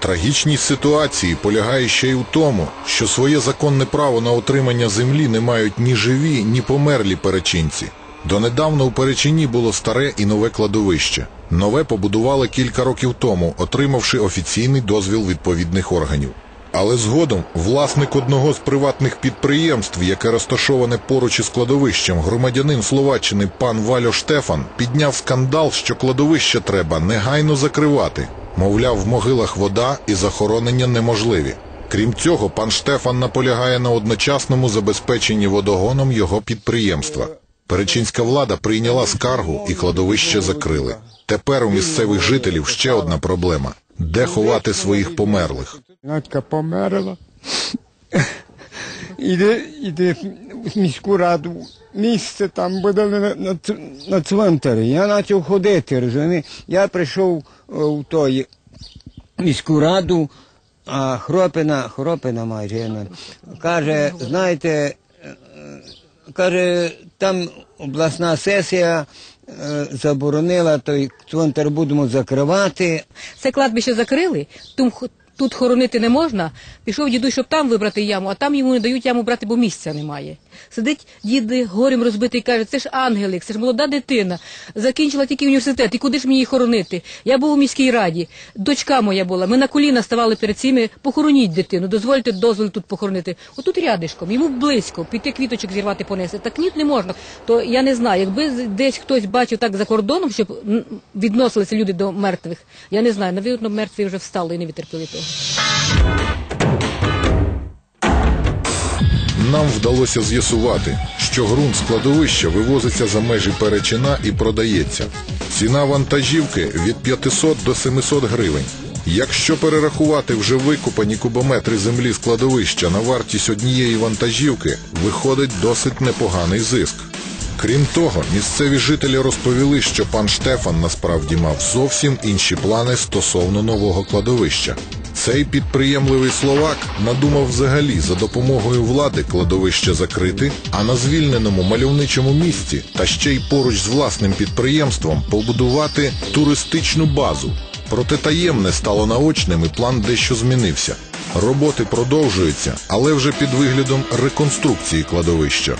Трагічність ситуації полягає ще й у тому, що своє законне право на отримання землі не мають ні живі, ні померлі перечинці. Донедавна у Перечині було старе і нове кладовище. Нове побудували кілька років тому, отримавши офіційний дозвіл відповідних органів. Але згодом власник одного з приватних підприємств, яке розташоване поруч із кладовищем, громадянин Словаччини пан Вальо Штефан, підняв скандал, що кладовище треба негайно закривати. Мовляв, в могилах вода і захоронення неможливі. Крім цього, пан Штефан наполягає на одночасному забезпеченні водогоном його підприємства. Перечинська влада прийняла скаргу і кладовище закрили. Тепер у місцевих жителів ще одна проблема де ховати своїх померлих. Надька померла. Іде, іде міську раду. Місце там буде на, на, на цвинтарі. Я почав ходити, розумієш? Я прийшов е, в той міську раду, а Хропина, Хропина майже, каже, знаєте, е, каже, там обласна сесія е, заборонила той цвинтар будемо закривати. Це кладбище закрили, тум- тут хоронити не можна. Пішов дідусь, щоб там вибрати яму, а там йому не дають яму брати, бо місця немає. Сидить дід горем розбитий каже, це ж ангелик, це ж молода дитина. Закінчила тільки університет, і куди ж мені її хоронити? Я був у міській раді, дочка моя була. Ми на коліна ставали перед цими, похороніть дитину, дозвольте дозвіл тут похоронити. Отут рядишком, йому близько, піти квіточок зірвати понести. Так ні, не можна. То я не знаю, якби десь хтось бачив так за кордоном, щоб відносилися люди до мертвих. Я не знаю, навірно, мертві вже встали і не витерпіли того. Нам вдалося з'ясувати, що ґрунт складовища вивозиться за межі Перечина і продається. Ціна вантажівки від 500 до 700 гривень. Якщо перерахувати вже викупані кубометри землі складовища на вартість однієї вантажівки, виходить досить непоганий зиск. Крім того, місцеві жителі розповіли, що пан Штефан насправді мав зовсім інші плани стосовно нового кладовища. Цей підприємливий словак надумав взагалі за допомогою влади кладовище закрити, а на звільненому мальовничому місці та ще й поруч з власним підприємством побудувати туристичну базу. Проте таємне стало наочним і план дещо змінився. Роботи продовжуються, але вже під виглядом реконструкції кладовища.